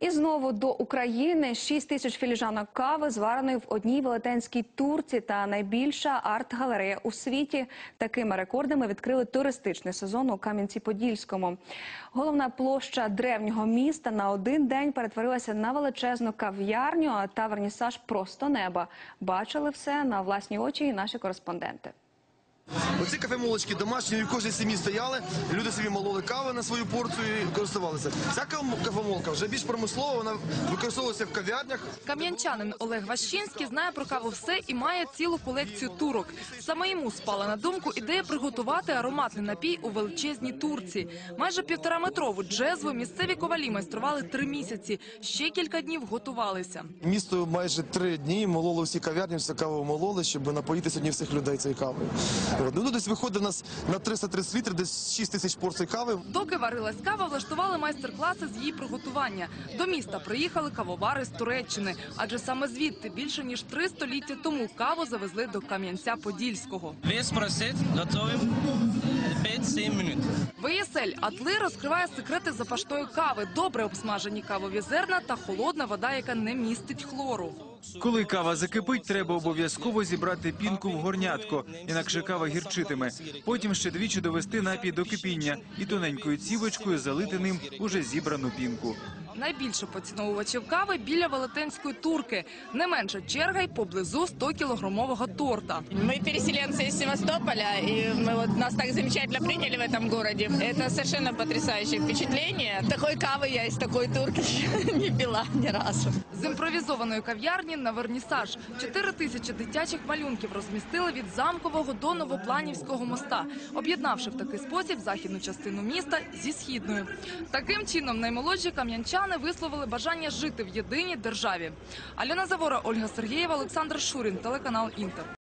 І знову до України 6 тисяч філіжанок кави звареної в одній велетенській турці та найбільша арт-галерея у світі. Такими рекордами відкрили туристичний сезон у Кам'янці-Подільському. Головна площа древнього міста на один день перетворилася на величезну кав'ярню, а та вернісаж просто неба. Бачили все на власні очі і наші кореспонденти. Оці кафемолочки домашні, в кожній сім'ї стояли, люди собі мололи кави на свою порцію і користувалися. Ця кавомолка вже більш промислова, вона використовувалася в кав'ярнях. Кам'янчанин Олег Ващинський знає про каву все і має цілу колекцію турок. Саме йому спала на думку ідея приготувати ароматний напій у величезній турці. Майже півтораметрову джезву місцеві ковалі майстрували три місяці. Ще кілька днів готувалися. Місто майже три дні мололо всі кав'ярні, всю каву мололи, щоб напоїти сьогодні всіх людей цією кавою. От. Ну, десь виходить у нас на 330 літрів, десь 6 тисяч порцій кави. Доки варилась кава, влаштували майстер-класи з її приготування. До міста приїхали кавовари з Туреччини, адже саме звідти більше ніж три століття тому каву завезли до Кам'янця-Подільського. Весь процесс готовим 5-7 минут. ВСЛ Атли розкриває секрети запашної кави, добре обсмажені кавові зерна та холодна вода, яка не містить хлору. Коли кава закипить, треба обов'язково зібрати пінку в горнятко, інакше кава гірчитиме. Потім ще двічі довести напій до кипіння і тоненькою цівочкою залити ним уже зібрану пінку Найбільше поціновувачів кави біля велетенської турки. Не менша черга й поблизу 100-кілограмового торта. Мы переселенцы из Севастополя, и мы вот нас так замечательно приняли в этом городе. Это совершенно потрясающее впечатление. Такой кавы я из такой турки не пила ни разу. З імпровізованої кав'ярні на вернісаж. Чотири тисячі дитячих малюнків розмістили від замкового до новопланівського моста, об'єднавши в такий спосіб західну частину міста зі східною. Таким чином наймолодші кам'янчани висловили бажання жити в єдиній державі. Альона Завора, Ольга Сергієва, Олександр Шурін, телеканал Інтер.